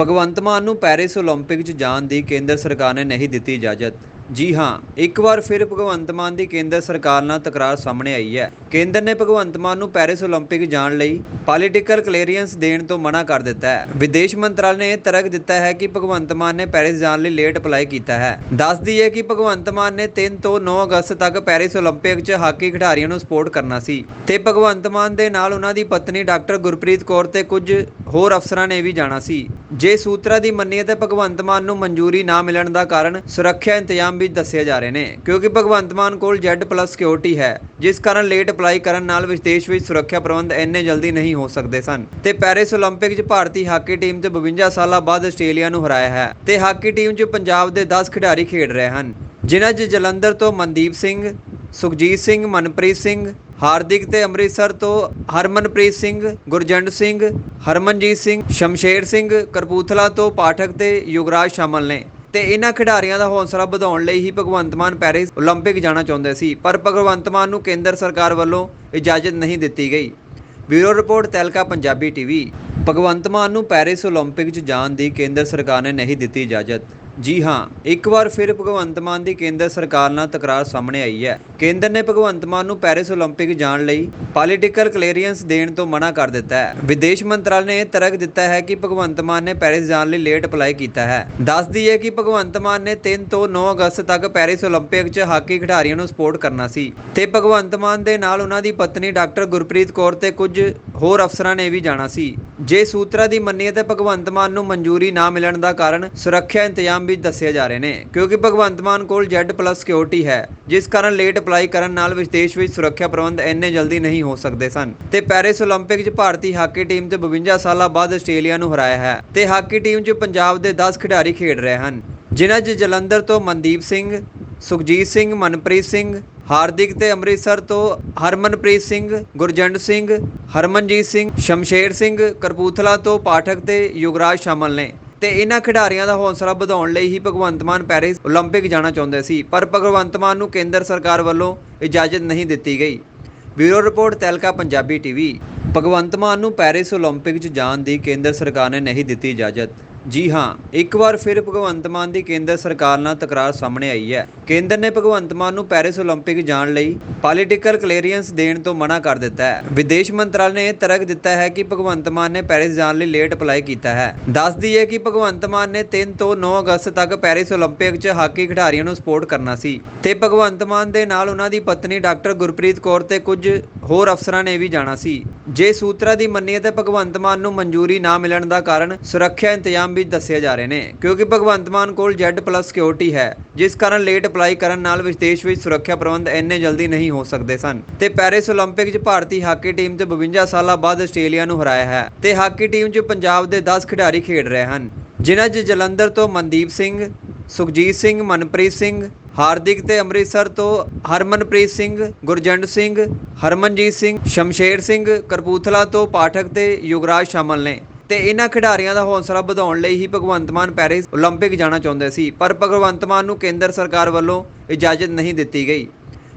ਭਗਵੰਤ ਮਾਨ ਨੂੰ Paris Olympic 'ਚ ਜਾਣ ਦੀ ਕੇਂਦਰ ਸਰਕਾਰ ਨੇ ਨਹੀਂ ਦਿੱਤੀ ਇਜਾਜ਼ਤ। ਜੀ ਹਾਂ, ਇੱਕ ਵਾਰ ਫਿਰ ਭਗਵੰਤ ਮਾਨ ਦੀ ਕੇਂਦਰ ਸਰਕਾਰ ਨਾਲ ਤਕਰਾਰ ਸਾਹਮਣੇ ਆਈ ਹੈ। ਕੇਂਦਰ ਨੇ ਭਗਵੰਤ ਮਾਨ ਨੂੰ ਪੈਰਿਸ ਓਲੰਪਿਕ ਜਾਣ ਲਈ ਪੋਲੀਟੀਕਲ ਕਲੀਅਰੈਂਸ ਦੇਣ ਤੋਂ ਮਨਾ ਕਰ ਦਿੱਤਾ ਹੈ। ਵਿਦੇਸ਼ ਮੰਤਰਾਲੇ ਨੇ ਇਹ ਤਰਕ ਦਿੱਤਾ ਹੈ ਕਿ ਭਗਵੰਤ ਮਾਨ ਨੇ ਪੈਰਿਸ ਜਾਣ ਲਈ ਲੇਟ ਅਪਲਾਈ ਕੀਤਾ ਹੈ। ਦੱਸਦੀ ਹੈ ਕਿ ਭਗਵੰਤ ਮਾਨ ਨੇ 3 ਤੋਂ 9 ਅਗਸਤ ਤੱਕ ਪੈਰਿਸ ਓਲੰਪਿਕ 'ਚ ਹਾਕੀ ਖਿਡਾਰੀਆਂ ਨੂੰ ਸਪੋਰਟ ਕਰਨਾ ਸੀ। ਤੇ ਭਗਵੰਤ ਮਾਨ ਦੇ ਨਾਲ ਉਹਨਾਂ ਦੀ ਪਤਨੀ ਡਾਕਟਰ ਗੁਰਪ੍ਰੀਤ ਕੌਰ ਤੇ ਕੁਝ ਹੋਰ ਅਫਸਰਾਂ ਨੇ ਵੀ ਜਾਣਾ ਸੀ। ਜੇ ਸੂਤਰਾਂ ਦੀ ਮੰਨੀਏ ਤਾਂ ਭਗਵੰਤ ਮਾਨ ਨੂੰ ਮਨਜ਼ੂਰੀ ਨਾ ਮਿਲਣ ਦਾ ਕਾਰਨ ਸੁਰੱਖਿਆ ਇੰਤਜ਼ਾਮ ਵੀ ਦੱਸੇ ਜਾ ਰਹੇ ਨੇ, ਕਿਉਂਕਿ ਭਗਵੰਤ ਮਾਨ ਕੋਲ Z+ ਸਿਕਿਉਰਿਟੀ ਹੈ, ਜਿਸ ਕਾਰਨ ਲੇਟ ਅਪਲਾਈ ਕਰਨ ਨਾਲ ਵਿਦੇਸ਼ ਵਿੱਚ ਸੁਰੱਖਿਆ ਪ੍ਰਬੰਧ ਇੰਨੇ ਜਲਦੀ ਨਹੀਂ ਹੋ ਸਕਦੇ ਸਨ। ਤੇ ਪੈਰਿਸ ਓਲੰਪਿਕ 'ਚ ਭਾਰਤੀ ਹਾਕੀ ਟੀਮ ਤੇ 52 ਸਾਲਾਂ ਬਾਅਦ ਆਸਟ੍ਰੇਲੀਆ ਨੂੰ ਹਰਾਇਆ ਹੈ ਤੇ ਹਾਕੀ ਟੀਮ 'ਚ ਪੰਜਾਬ ਦੇ 10 ਖਿਡਾਰੀ ਖੇਡ ਰਹੇ ਹਨ, ਜਿਨ੍ਹਾਂ 'ਚ ਜਲੰਧਰ ਤੋਂ ਮਨਦੀਪ ਸਿੰਘ ਸੁਖਜੀਤ ਸਿੰਘ, ਮਨਪ੍ਰੀਤ ਸਿੰਘ, ਹਾਰਦਿਕ ਤੇ ਅੰਮ੍ਰਿਤਸਰ ਤੋਂ ਹਰਮਨਪ੍ਰੀਤ ਸਿੰਘ, ਗੁਰਜੰਟ ਸਿੰਘ, ਹਰਮਨਜੀਤ ਸਿੰਘ, ਸ਼ਮਸ਼ੇਰ ਸਿੰਘ ਕਰਪੂਥਲਾ ਤੋਂ ਪਾਠਕ ਤੇ ਯੁਵਰਾਜ ਸ਼ਾਮਲ ਨੇ। ਤੇ ਇਹਨਾਂ ਖਿਡਾਰੀਆਂ ਦਾ ਹੌਸਲਾ ਵਧਾਉਣ ਲਈ ਹੀ ਭਗਵੰਤ ਮਾਨ ਪੈਰਿਸ ਓਲੰਪਿਕ ਜਾਣਾ ਚਾਹੁੰਦੇ ਸੀ, ਪਰ ਭਗਵੰਤ ਮਾਨ ਨੂੰ ਕੇਂਦਰ ਸਰਕਾਰ ਵੱਲੋਂ ਇਜਾਜ਼ਤ ਨਹੀਂ ਦਿੱਤੀ ਗਈ। Bureau report, ਤੈਲਕਾ Punjabi TV. Bhagwant Mann ਨੂੰ ਪੈਰਿਸ ਓਲੰਪਿਕ 'ਚ ਜਾਣ ਦੀ ਕੇਂਦਰ ਸਰਕਾਰ ਨੇ ਨਹੀਂ ਦਿੱਤੀ ਇਜਾਜ਼ਤ। ਜੀ ਹਾਂ, ਇੱਕ ਵਾਰ ਫਿਰ ਭਗਵੰਤ ਮਾਨ ਦੀ ਕੇਂਦਰ ਸਰਕਾਰ ਨਾਲ ਤਕਰਾਰ ਸਾਹਮਣੇ ਆਈ ਹੈ। ਕੇਂਦਰ ਨੇ ਭਗਵੰਤ ਮਾਨ ਨੂੰ ਪੈਰਿਸ ਓਲੰਪਿਕ ਜਾਣ ਲਈ ਪੋਲੀਟੀਕਲ ਕਲੀਅਰੈਂਸ ਦੇਣ ਤੋਂ ਮਨਾ ਕਰ ਦਿੱਤਾ ਹੈ। ਵਿਦੇਸ਼ ਮੰਤਰਾਲੇ ਨੇ ਇਹ ਤਰਕ ਦਿੱਤਾ ਹੈ ਕਿ ਭਗਵੰਤ ਮਾਨ ਨੇ ਪੈਰਿਸ ਜਾਣ ਲਈ ਲੇਟ ਅਪਲਾਈ ਕੀਤਾ ਹੈ। ਦੱਸ ਦਈਏ ਕਿ ਭਗਵੰਤ ਮਾਨ ਨੇ 3 ਤੋਂ 9 ਅਗਸਤ ਤੱਕ ਪੈਰਿਸ ਓਲੰਪਿਕ 'ਚ ਹਾਕੀ ਖਿਡਾਰੀਆਂ ਨੂੰ ਸਪੋਰਟ ਕਰਨਾ ਸੀ। ਤੇ ਭਗਵੰਤ ਮਾਨ ਦੇ ਨਾਲ ਉਹਨਾਂ ਦੀ ਪਤਨੀ ਡਾਕਟਰ ਗੁਰਪ੍ਰੀਤ ਕੌਰ ਤੇ ਕੁਝ ਹੋਰ ਅਫਸਰਾਂ ਨੇ ਵੀ ਜਾਣਾ ਸੀ। ਜੇ ਸੂਤਰਾਂ ਦੀ ਮੰਨੀਏ ਤਾਂ ਭਗਵੰਤ ਮਾਨ ਨੂੰ ਮਨਜ਼ੂਰੀ ਨਾ ਮਿਲਣ ਦਾ ਕਾਰਨ ਸੁਰੱਖਿਆ ਇੰਤਜ਼ਾਮ ਵੀ ਦੱਸੇ ਜਾ ਰਹੇ ਨੇ, ਕਿਉਂਕਿ ਭਗਵੰਤ ਮਾਨ ਕੋਲ Z+ ਸਿਕਿਉਰਿਟੀ ਹੈ, ਜਿਸ ਕਾਰਨ ਲੇਟ ਅਪਲਾਈ ਕਰਨ ਨਾਲ ਵਿਦੇਸ਼ ਵਿੱਚ ਸੁਰੱਖਿਆ ਪ੍ਰਬੰਧ ਇੰਨੇ ਜਲਦੀ ਨਹੀਂ ਹੋ ਸਕਦੇ ਸਨ। ਤੇ ਪੈਰਿਸ ਓਲੰਪਿਕ 'ਚ ਭਾਰਤੀ ਹਾਕੀ ਟੀਮ ਤੇ 52 ਸਾਲਾਂ ਬਾਅਦ ਆਸਟ੍ਰੇਲੀਆ ਨੂੰ ਹਰਾਇਆ ਹੈ ਤੇ ਹਾਕੀ ਟੀਮ 'ਚ ਪੰਜਾਬ ਦੇ 10 ਖਿਡਾਰੀ ਖੇਡ ਰਹੇ ਹਨ। ਜਿਨ੍ਹਾਂ 'ਚ ਜਲੰਧਰ ਤੋਂ ਮਨਦੀਪ ਸਿੰਘ ਸੁਖਜੀਤ ਸਿੰਘ, ਮਨਪ੍ਰੀਤ ਸਿੰਘ, ਹਾਰਦਿਕ ਤੇ ਅੰਮ੍ਰਿਤਸਰ ਤੋਂ ਹਰਮਨਪ੍ਰੀਤ ਸਿੰਘ, ਗੁਰਜੰਟ ਸਿੰਘ, ਹਰਮਨਜੀਤ ਸਿੰਘ, ਸ਼ਮਸ਼ੇਰ ਸਿੰਘ ਕਰਪੂਥਲਾ ਤੋਂ ਪਾਠਕ ਤੇ ਯੁਵਰਾਜ ਸ਼ਾਮਲ ਨੇ। ਤੇ ਇਹਨਾਂ ਖਿਡਾਰੀਆਂ ਦਾ ਹੌਸਲਾ ਵਧਾਉਣ ਲਈ ਹੀ ਭਗਵੰਤ ਮਾਨ ਪੈਰਿਸ ਓਲੰਪਿਕ ਜਾਣਾ ਚਾਹੁੰਦੇ ਸੀ, ਪਰ ਭਗਵੰਤ ਮਾਨ ਨੂੰ ਕੇਂਦਰ ਸਰਕਾਰ ਵੱਲੋਂ ਇਜਾਜ਼ਤ ਨਹੀਂ ਦਿੱਤੀ ਗਈ। Bureau report, ਤੈਲਕਾ Punjabi TV. Bhagwant Mann ਨੂੰ ਪੈਰਿਸ ਓਲੰਪਿਕ 'ਚ ਜਾਣ ਦੀ ਕੇਂਦਰ ਸਰਕਾਰ ਨੇ ਨਹੀਂ ਦਿੱਤੀ ਇਜਾਜ਼ਤ। ਜੀ ਹਾਂ, ਇੱਕ ਵਾਰ ਫਿਰ ਭਗਵੰਤ ਮਾਨ ਦੀ ਕੇਂਦਰ ਸਰਕਾਰ ਨਾਲ ਤਕਰਾਰ ਸਾਹਮਣੇ ਆਈ ਹੈ। ਕੇਂਦਰ ਨੇ ਭਗਵੰਤ ਮਾਨ ਨੂੰ ਪੈਰਿਸ ਓਲੰਪਿਕ ਜਾਣ ਲਈ ਪੋਲੀਟੀਕਲ ਕਲੀਅਰੈਂਸ ਦੇਣ ਤੋਂ ਮਨਾ ਕਰ ਦਿੱਤਾ ਹੈ। ਵਿਦੇਸ਼ ਮੰਤਰਾਲੇ ਨੇ ਇਹ ਤਰਕ ਦਿੱਤਾ ਹੈ ਕਿ ਭਗਵੰਤ ਮਾਨ ਨੇ ਪੈਰਿਸ ਜਾਣ ਲਈ ਲੇਟ ਅਪਲਾਈ ਕੀਤਾ ਹੈ। ਦੱਸ ਦਈਏ ਕਿ ਭਗਵੰਤ ਮਾਨ ਨੇ 3 ਤੋਂ 9 ਅਗਸਤ ਤੱਕ ਪੈਰਿਸ ਓਲੰਪਿਕ 'ਚ ਹਾਕੀ ਖਿਡਾਰੀਆਂ ਨੂੰ ਸਪੋਰਟ ਕਰਨਾ ਸੀ ਤੇ ਭਗਵੰਤ ਮਾਨ ਦੇ ਨਾਲ ਉਹਨਾਂ ਦੀ ਪਤਨੀ ਡਾਕਟਰ ਗੁਰਪ੍ਰੀਤ ਕੌਰ ਤੇ ਕੁਝ ਹੋਰ ਅਫਸਰਾਂ ਨੇ ਵੀ ਜਾਣਾ ਸੀ। ਜੇ ਸੂਤਰਾਂ ਦੀ ਮੰਨੀਏ ਤਾਂ ਭਗਵੰਤ ਮਾਨ ਨੂੰ ਮਨਜ਼ੂਰੀ ਨਾ ਮਿਲਣ ਦਾ ਕਾਰਨ ਸੁਰੱਖਿਆ ਇੰਤਜ਼ਾਮ ਵੀ ਦੱਸੇ ਜਾ ਰਹੇ ਨੇ, ਕਿਉਂਕਿ ਭਗਵੰਤ ਮਾਨ ਕੋਲ Z+ ਸਿਕਿਉਰਿਟੀ ਹੈ, ਜਿਸ ਕਾਰਨ ਲੇਟ ਅਪਲਾਈ ਕਰਨ ਨਾਲ ਵਿਦੇਸ਼ ਵਿੱਚ ਸੁਰੱਖਿਆ ਪ੍ਰਬੰਧ ਇੰਨੇ ਜਲਦੀ ਨਹੀਂ ਹੋ ਸਕਦੇ ਸਨ। ਤੇ ਪੈਰਿਸ ਓਲੰਪਿਕ 'ਚ ਭਾਰਤੀ ਹਾਕੀ ਟੀਮ ਤੇ 52 ਸਾਲਾਂ ਬਾਅਦ ਆਸਟ੍ਰੇਲੀਆ ਨੂੰ ਹਰਾਇਆ ਹੈ ਤੇ ਹਾਕੀ ਟੀਮ 'ਚ ਪੰਜਾਬ ਦੇ 10 ਖਿਡਾਰੀ ਖੇਡ ਰਹੇ ਹਨ। ਜਿਨ੍ਹਾਂ 'ਚ ਜਲੰਧਰ ਤੋਂ ਮਨਦੀਪ ਸਿੰਘ, ਸੁਖਜੀਤ ਸਿੰਘ, ਮਨਪ੍ਰੀਤ ਸਿੰਘ ਹਾਰਦਿਕ ਤੇ ਅੰਮ੍ਰਿਤਸਰ ਤੋਂ ਹਰਮਨਪ੍ਰੀਤ ਸਿੰਘ, ਗੁਰਜੰਟ ਸਿੰਘ, ਹਰਮਨਜੀਤ ਸਿੰਘ, ਸ਼ਮਸ਼ੇਰ ਸਿੰਘ ਕਰਪੂਥਲਾ ਤੋਂ ਪਾਠਕ ਤੇ ਯੁਵਰਾਜ ਸ਼ਾਮਲ ਨੇ। ਤੇ ਇਹਨਾਂ ਖਿਡਾਰੀਆਂ ਦਾ ਹੌਸਲਾ ਵਧਾਉਣ ਲਈ ਹੀ ਭਗਵੰਤ ਮਾਨ ਪੈਰਿਸ ਓਲੰਪਿਕ ਜਾਣਾ ਚਾਹੁੰਦੇ ਸੀ, ਪਰ ਭਗਵੰਤ ਮਾਨ ਨੂੰ ਕੇਂਦਰ ਸਰਕਾਰ ਵੱਲੋਂ ਇਜਾਜ਼ਤ ਨਹੀਂ ਦਿੱਤੀ ਗਈ।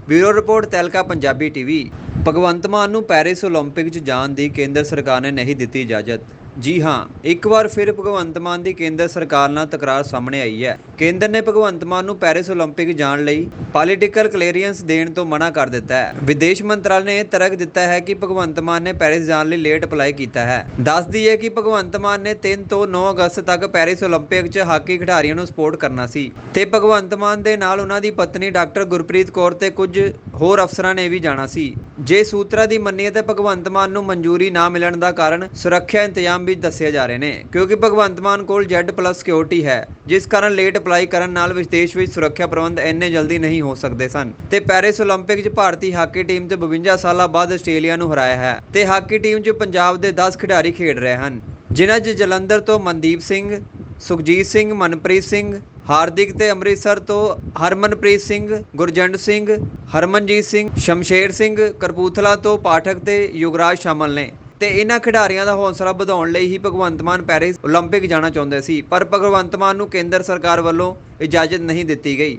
Bureau report, ਤੈਲਕਾ, Punjabi TV. Bhagwant Mann ਨੂੰ ਪੈਰਿਸ ਓਲੰਪਿਕ 'ਚ ਜਾਣ ਦੀ ਕੇਂਦਰ ਸਰਕਾਰ ਨੇ ਨਹੀਂ ਦਿੱਤੀ ਇਜਾਜ਼ਤ। ਜੀ ਹਾਂ, ਇੱਕ ਵਾਰ ਫਿਰ ਭਗਵੰਤ ਮਾਨ ਦੀ ਕੇਂਦਰ ਸਰਕਾਰ ਨਾਲ ਤਕਰਾਰ ਸਾਹਮਣੇ ਆਈ ਹੈ। ਕੇਂਦਰ ਨੇ ਭਗਵੰਤ ਮਾਨ ਨੂੰ ਪੈਰਿਸ ਓਲੰਪਿਕ ਜਾਣ ਲਈ ਪੋਲੀਟੀਕਲ ਕਲੀਅਰੈਂਸ ਦੇਣ ਤੋਂ ਮਨਾ ਕਰ ਦਿੱਤਾ ਹੈ। ਵਿਦੇਸ਼ ਮੰਤਰਾਲੇ ਨੇ ਤਰਕ ਦਿੱਤਾ ਹੈ ਕਿ ਭਗਵੰਤ ਮਾਨ ਨੇ ਪੈਰਿਸ ਜਾਣ ਲਈ ਲੇਟ ਅਪਲਾਈ ਕੀਤਾ ਹੈ। ਦੱਸ ਦਈਏ ਕਿ ਭਗਵੰਤ ਮਾਨ ਨੇ 3 ਤੋਂ 9 ਅਗਸਤ ਤੱਕ ਪੈਰਿਸ ਓਲੰਪਿਕ 'ਚ ਹਾਕੀ ਖਿਡਾਰੀਆਂ ਨੂੰ ਸਪੋਰਟ ਕਰਨਾ ਸੀ ਤੇ ਭਗਵੰਤ ਮਾਨ ਦੇ ਨਾਲ ਉਹਨਾਂ ਦੀ ਪਤਨੀ ਡਾਕਟਰ ਗੁਰਪ੍ਰੀਤ ਕੌਰ ਤੇ ਕੁਝ ਹੋਰ ਅਫਸਰਾਂ ਨੇ ਵੀ ਜਾਣਾ ਸੀ। ਜੇ ਸੂਤਰਾਂ ਦੀ ਮੰਨੀਏ ਤਾਂ ਭਗਵੰਤ ਮਾਨ ਨੂੰ ਮਨਜ਼ੂਰੀ ਨਾ ਮਿਲਣ ਦਾ ਕਾਰਨ ਸੁਰੱਖਿਆ ਇੰਤਜ਼ਾਮ ਵਿੱਚ ਦੱਸੇ ਜਾ ਰਹੇ ਨੇ, ਕਿਉਂਕਿ ਭਗਵੰਤ ਮਾਨ ਕੋਲ Z+ ਸਿਕਿਉਰਿਟੀ ਹੈ, ਜਿਸ ਕਾਰਨ ਲੇਟ ਅਪਲਾਈ ਕਰਨ ਨਾਲ ਵਿਦੇਸ਼ ਵਿੱਚ ਸੁਰੱਖਿਆ ਪ੍ਰਬੰਧ ਇੰਨੇ ਜਲਦੀ ਨਹੀਂ ਹੋ ਸਕਦੇ ਸਨ। ਤੇ ਪੈਰਿਸ ਓਲੰਪਿਕ 'ਚ ਭਾਰਤੀ ਹਾਕੀ ਟੀਮ ਤੇ 52 ਸਾਲਾਂ ਬਾਅਦ ਆਸਟ੍ਰੇਲੀਆ ਨੂੰ ਹਰਾਇਆ ਹੈ ਤੇ ਹਾਕੀ ਟੀਮ 'ਚ ਪੰਜਾਬ ਦੇ 10 ਖਿਡਾਰੀ ਖੇਡ ਰਹੇ ਹਨ, ਜਿਨ੍ਹਾਂ 'ਚ ਜਲੰਧਰ ਤੋਂ ਮਨਦੀਪ ਸਿੰਘ, ਸੁਖਜੀਤ ਸਿੰਘ, ਮਨਪ੍ਰੀਤ ਸਿੰਘ, ਹਾਰਦਿਕ ਤੇ ਅੰਮ੍ਰਿਤਸਰ ਤੋਂ ਹਰਮਨਪ੍ਰੀਤ ਸਿੰਘ, ਗੁਰਜੰਟ ਸਿੰਘ, ਹਰਮਨਜੀਤ ਸਿੰਘ, ਸ਼ਮਸ਼ੇਰ ਸਿੰਘ, ਕਰਪੂਥਲਾ ਤੋਂ ਪਾਠਕ ਤੇ ਯੁਗਰਾਜ ਸ਼ਾਮਲ ਨੇ। ਤੇ ਇਹਨਾਂ ਖਿਡਾਰੀਆਂ ਦਾ ਹੌਸਲਾ ਵਧਾਉਣ ਲਈ ਹੀ ਭਗਵੰਤ ਮਾਨ ਪੈਰਿਸ ਓਲੰਪਿਕ ਜਾਣਾ ਚਾਹੁੰਦੇ ਸੀ, ਪਰ ਭਗਵੰਤ ਮਾਨ ਨੂੰ ਕੇਂਦਰ ਸਰਕਾਰ ਵੱਲੋਂ ਇਜਾਜ਼ਤ ਨਹੀਂ ਦਿੱਤੀ ਗਈ।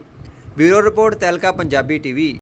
Bureau report ਤੈਲਕਾ Punjabi TV.